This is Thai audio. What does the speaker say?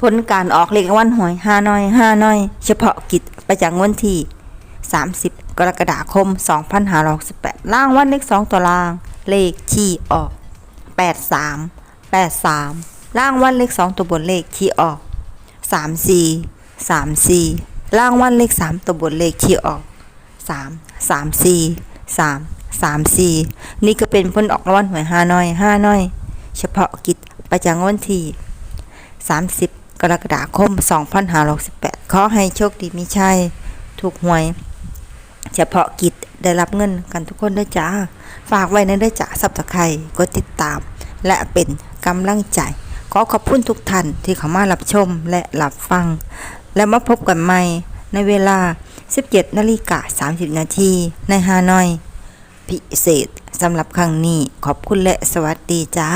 ผลการออกเลขวัลหวยห้าน้อยห้าน้อย เฉพาะกิจประจำวันที่ 30 กรกฎาคม 2568ล่างวันเลข 2 ตัวล่าง เลขที่ออก 83 83ล่างวันเลข 2 ตัวบนเลขที่ออก 34 34ล่างวันเลข 3 ตัวบนเลขที่ออก 3 34 3 34 นี่ก็เป็นผลออกรางวัลหวยห้าน้อยห้าน้อย เฉพาะกิจประจำวันที่30 กรกฎาคม 2568 ขอให้โชคดีมีชัยถูกหวย เฉพาะกิจได้รับเงินกันทุกคนด้วยจ้า ฝากไว้ในด้วยจ้าสับตะไคร่กดติดตาม และเป็นกำลังใจ ขอขอบคุณทุกท่านที่เข้ามารับชมและรับฟัง และมาพบกันใหม่ในเวลา 17นาฬิกา30 นาทีในฮานอย พิเศษสำหรับครั้งนี้ขอบคุณและสวัสดีจ้า